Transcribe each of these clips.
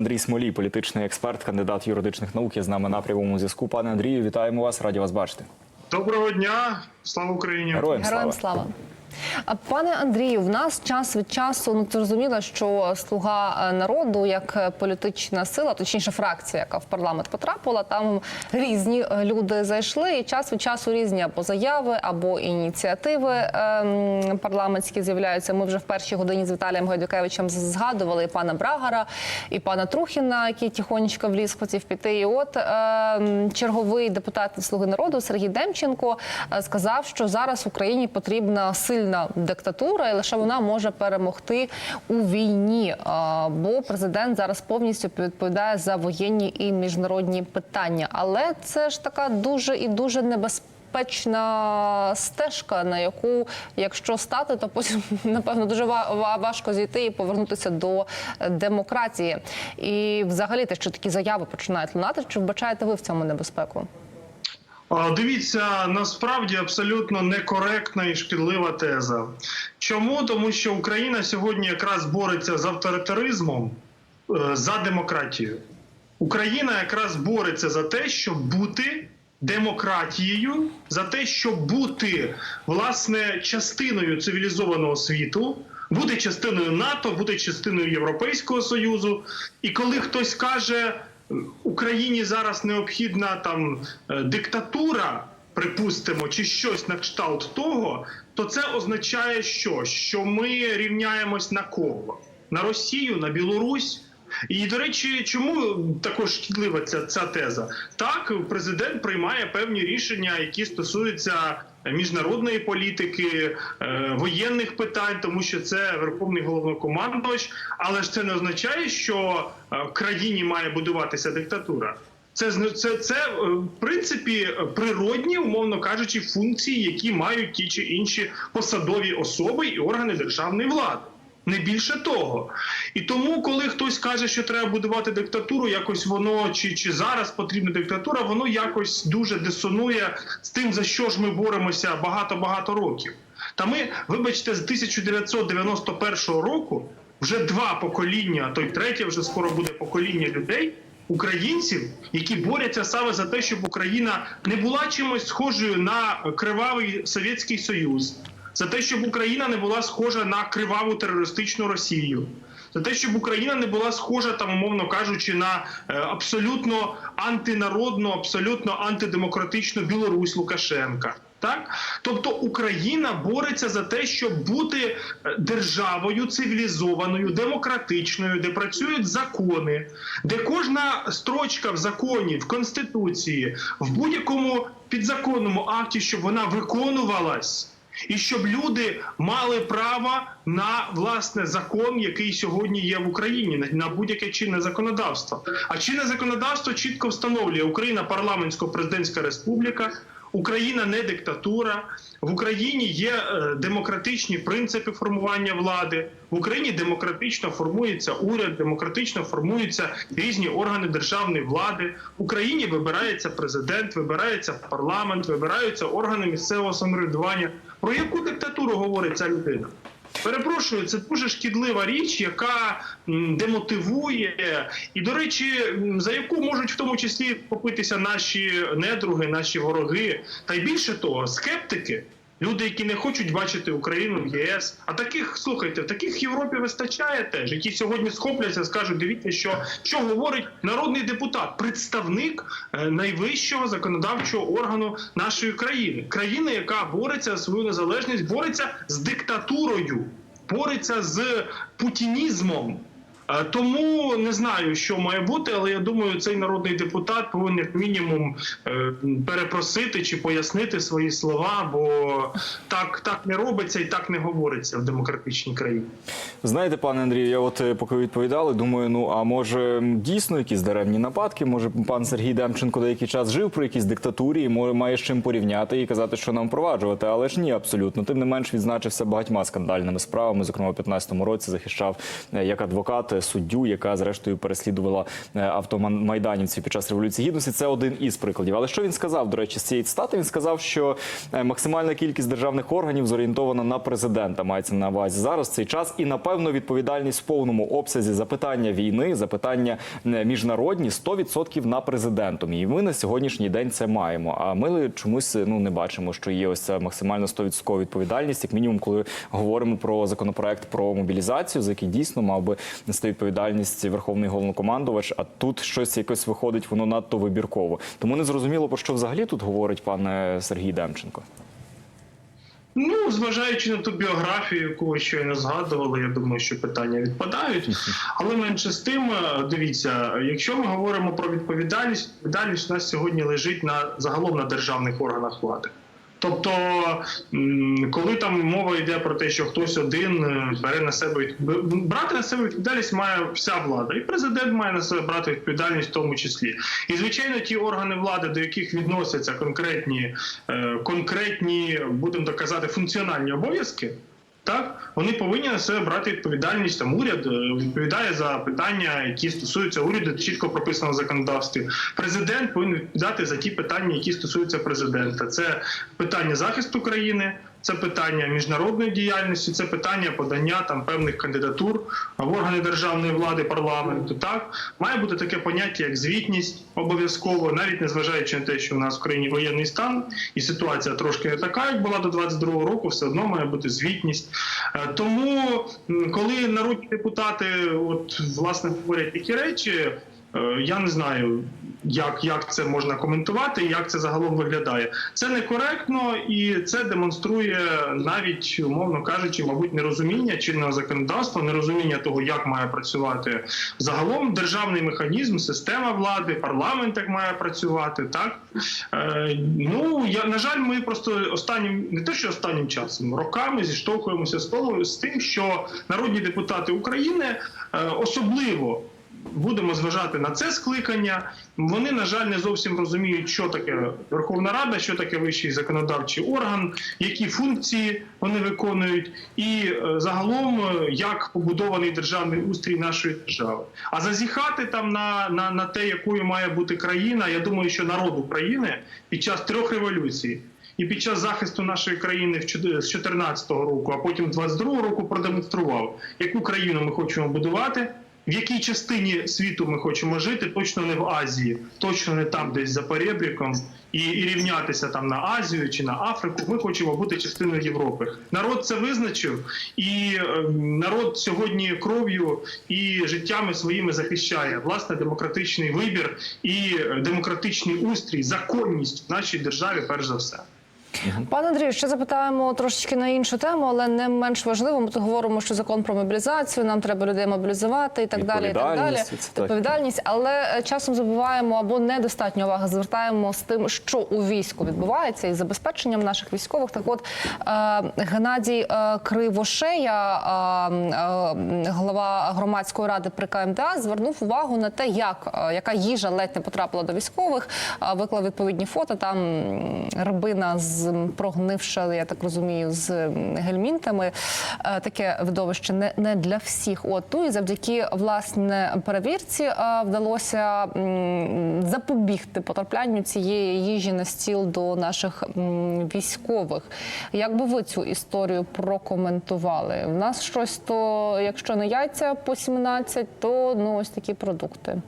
Андрій Смолій, політичний експерт, кандидат юридичних наук, є з нами на прямому зв'язку. Пане Андрію, вітаємо вас, раді вас бачити. Доброго дня, слава Україні! Героям Героям слава. А, Пане Андрію, в нас час від часу ну зрозуміло, що слуга е, народу як е, політична сила, точніше фракція, яка в парламент потрапила, там різні е, люди зайшли, і час від часу різні або заяви, або ініціативи ем, парламентські з'являються. Ми вже в першій годині з Віталієм Гайдукевичем згадували і пана Брагара, і пана Трухіна, який тихонечко в ліс хотів піти. І от ем, черговий депутат Слуги народу Сергій Демченко сказав, що зараз Україні потрібна сильна диктатура, і лише вона може перемогти у війні. Бо президент зараз повністю відповідає за воєнні і міжнародні питання. Але це ж така дуже і дуже небезпечна стежка, на яку, якщо стати, то потім напевно дуже ва- ва- важко зійти і повернутися до демократії. І взагалі те, що такі заяви починають лунати, чи вбачаєте ви в цьому небезпеку? Дивіться, насправді абсолютно некоректна і шкідлива теза. Чому? Тому що Україна сьогодні якраз бореться з авторитаризмом е, за демократію. Україна якраз бореться за те, щоб бути демократією, за те, щоб бути власне частиною цивілізованого світу, бути частиною НАТО, бути частиною Європейського Союзу. І коли хтось каже, Україні зараз необхідна там е, диктатура, припустимо, чи щось на кшталт того, то це означає, що? що ми рівняємось на кого? На Росію, на Білорусь. І до речі, чому також шкідлива ця, ця теза? Так, президент приймає певні рішення, які стосуються міжнародної політики, е, воєнних питань, тому що це верховний головнокомандувач. Але ж це не означає, що е, в країні має будуватися диктатура. Це це, це е, в принципі природні, умовно кажучи, функції, які мають ті чи інші посадові особи і органи державної влади. Не більше того. І тому, коли хтось каже, що треба будувати диктатуру, якось воно чи, чи зараз потрібна диктатура, воно якось дуже дисонує з тим, за що ж ми боремося багато-багато років. Та ми, вибачте, з 1991 року вже два покоління, а то й третє вже скоро буде покоління людей. Українців, які борються саме за те, щоб Україна не була чимось схожою на кривавий Совєтський Союз, за те, щоб Україна не була схожа на криваву терористичну Росію, за те, щоб Україна не була схожа, там, умовно кажучи, на е, абсолютно антинародну, абсолютно антидемократичну Білорусь Лукашенка. Так, тобто Україна бореться за те, щоб бути е, державою цивілізованою, демократичною, де працюють закони, де кожна строчка в законі, в конституції, в будь-якому підзаконному акті, щоб вона виконувалась. І щоб люди мали право на власне закон, який сьогодні є в Україні, на, будь-яке чинне законодавство. А чинне законодавство чітко встановлює Україна парламентсько-президентська республіка. Україна не диктатура. В Україні є е, демократичні принципи формування влади. В Україні демократично формується уряд, демократично формуються різні органи державної влади. В Україні вибирається президент, вибирається парламент, вибираються органи місцевого самоврядування. Про яку диктатуру говорить ця людина? Перепрошую, це дуже шкідлива річ, яка демотивує, і до речі, за яку можуть в тому числі попитися наші недруги, наші вороги, та й більше того, скептики. Люди, які не хочуть бачити Україну в ЄС, а таких слухайте, таких в Європі вистачає теж, які сьогодні схопляться, скажуть: дивіться, що що говорить народний депутат, представник е, найвищого законодавчого органу нашої країни, країни, яка бореться за свою незалежність, бореться з диктатурою, бореться з путінізмом. Е, Тому не знаю, що має бути, але я думаю, цей народний депутат повинен як мінімум е, перепросити чи пояснити свої слова, бо так, так не робиться і так не говориться в демократичній країні. Знаєте, пане Андрію, я от е, поки відповідали, думаю, ну а може дійсно якісь даремні нападки? Може, пан Сергій Демченко деякий час жив при якійсь диктатурі і має з чим порівняти і казати, що нам впроваджувати, але ж ні, абсолютно. Тим не менш відзначився багатьма скандальними справами. Зокрема, у 15-му році захищав як адвокат суддю, яка зрештою переслідувала е, автомайданівців під час революції гідності. Це один із прикладів. Але що він сказав? До речі, з цієї цитати він сказав, що е, максимальна кількість державних органів зорієнтована на президента. Мається на увазі зараз цей час, і напевно відповідальність в повному обсязі запитання війни, запитання е, міжнародні 100% на президентом. І ми на сьогоднішній день це маємо. А ми чомусь ну не бачимо, що є ось ця максимально 100% відповідальність, як мінімум, коли говоримо про законопроект про мобілізацію, за який дійсно мав би нести відповідальність верховний головнокомандувач. А тут щось якось виходить, воно надто вибірково. Тому не зрозуміло про що взагалі тут говорить пане Сергій Демченко. Ну, зважаючи на ту біографію, яку ви щойно згадували, я думаю, що питання відпадають. Але менше з тим, е, дивіться, якщо ми говоримо про відповідальність, відповідальність у нас сьогодні лежить на загалом на державних органах влади. Тобто, коли там мова йде про те, що хтось один е, бере на себе брати на себе відповідальність, має вся влада, і президент має на себе брати відповідальність в тому числі. І звичайно, ті органи влади, до яких відносяться конкретні, е, конкретні, будемо так казати, функціональні обов'язки. Так, вони повинні на себе брати відповідальність. Там уряд е, відповідає за питання, які стосуються уряду, чітко прописано в законодавстві. Президент повинен відповідати за ті питання, які стосуються президента. Це питання захисту країни, це питання міжнародної діяльності, це питання подання там певних кандидатур в органи державної влади, парламенту. Так має бути таке поняття, як звітність обов'язково, навіть незважаючи на те, що у нас в країні воєнний стан і ситуація трошки не така, як була до 22-го року, все одно має бути звітність. Е, Тому, коли народні депутати, от власне говорять такі речі. Е, Я не знаю, як, як це можна коментувати, як це загалом виглядає. Це некоректно і це демонструє навіть, умовно кажучи, мабуть, нерозуміння чинного законодавства, нерозуміння того, як має працювати загалом державний механізм, система влади, парламент як має працювати. Так е, ну я на жаль, ми просто останнім не те, що останнім часом роками зіштовхуємося з того з тим, що народні депутати України е, особливо будемо зважати на це скликання. Вони, на жаль, не зовсім розуміють, що таке Верховна Рада, що таке вищий законодавчий орган, які функції вони виконують, і е, загалом е, як побудований державний устрій нашої держави. А зазіхати там на, на, на те, якою має бути країна, я думаю, що народ України під час трьох революцій. І під час захисту нашої країни з 14 року, а потім 22 року продемонстрував, яку країну ми хочемо будувати, в якій частині світу ми хочемо жити, точно не в Азії, точно не там, десь за перебріком, і, і рівнятися там на Азію чи на Африку. Ми хочемо бути частиною Європи. Народ це визначив, і е, народ сьогодні кров'ю і життями своїми захищає власне демократичний вибір і е, демократичний устрій, законність в нашій державі, перш за все. Пане Андрію, ще запитаємо трошечки на іншу тему, але не менш важливо. Ми тут говоримо, що закон про мобілізацію, нам треба людей мобілізувати і так далі. І так далі. Відповідальність, але е, часом забуваємо або недостатньо уваги звертаємо з тим, що у війську відбувається із забезпеченням наших військових. Так, от е, Геннадій е, Кривошея, голова громадської ради при КМДА, звернув увагу на те, як яка їжа ледь не потрапила до військових. Виклав відповідні фото. Там рибина з прогнивша, я так розумію, з гельмінтами. Е, Таке видовище не, не для всіх. От ну і завдяки власне перевірці е, вдалося запобігти потраплянню цієї їжі на стіл до наших військових. Як би ви цю історію прокоментували? У нас щось то, якщо не яйця по 17, то ну ось такі продукти.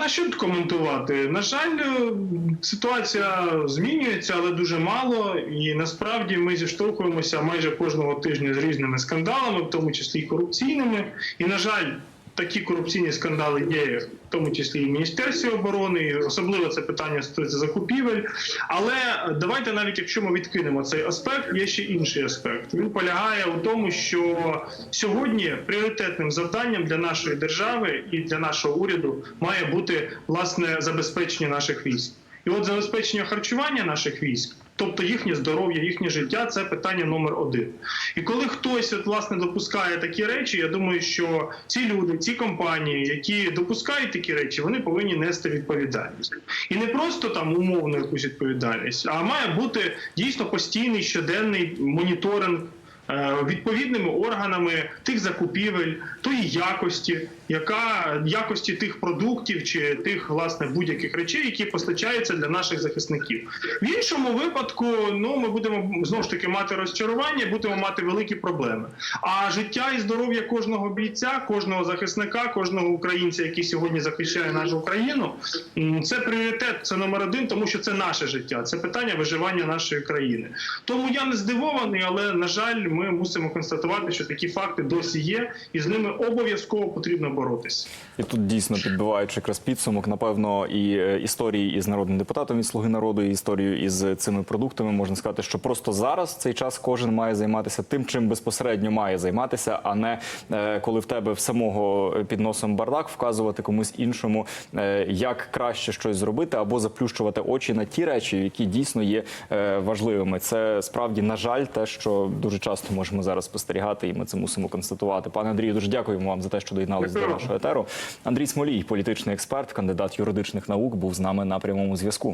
А що тут коментувати? На жаль, е, ситуація змінюється, але дуже мало. І насправді ми зіштовхуємося майже кожного тижня з різними скандалами, в тому числі і корупційними. І на жаль, такі корупційні скандали є, в тому числі і в Міністерстві оборони. Особливо це питання стосується закупівель. Але давайте навіть якщо ми відкинемо цей аспект, є ще інший аспект. Він полягає у тому, що сьогодні пріоритетним завданням для нашої держави і для нашого уряду має бути власне забезпечення наших військ. І от забезпечення харчування наших військ, тобто їхнє здоров'я, їхнє життя, це питання номер один. І коли хтось от, власне допускає такі речі, я думаю, що ці люди, ці компанії, які допускають такі речі, вони повинні нести відповідальність. І не просто там умовну якусь відповідальність, а має бути дійсно постійний щоденний моніторинг е, відповідними органами тих закупівель, тої якості, яка якості тих продуктів чи тих власне будь-яких речей, які постачаються для наших захисників. В іншому випадку, ну ми будемо знову ж таки мати розчарування, будемо мати великі проблеми. А життя і здоров'я кожного бійця, кожного захисника, кожного українця, який сьогодні захищає нашу Україну, це пріоритет, це номер один, тому що це наше життя, це питання виживання нашої країни. Тому я не здивований, але на жаль, ми мусимо констатувати, що такі факти досі є, і з ними обов'язково потрібно боротися. І тут дійсно підбиваючи якраз підсумок, напевно, і е, історії із народним депутатом від слуги народу, і історію із цими продуктами можна сказати, що просто зараз в цей час кожен має займатися тим, чим безпосередньо має займатися, а не е, коли в тебе в самого під носом бардак, вказувати комусь іншому, е, як краще щось зробити, або заплющувати очі на ті речі, які дійсно є е, важливими. Це справді на жаль, те, що дуже часто можемо зараз спостерігати, і ми це мусимо констатувати. Пане Андрію, дуже дякуємо вам за те, що доєдналися до нашого етеру. Андрій Смолій, політичний експерт, кандидат юридичних наук, був з нами на прямому зв'язку.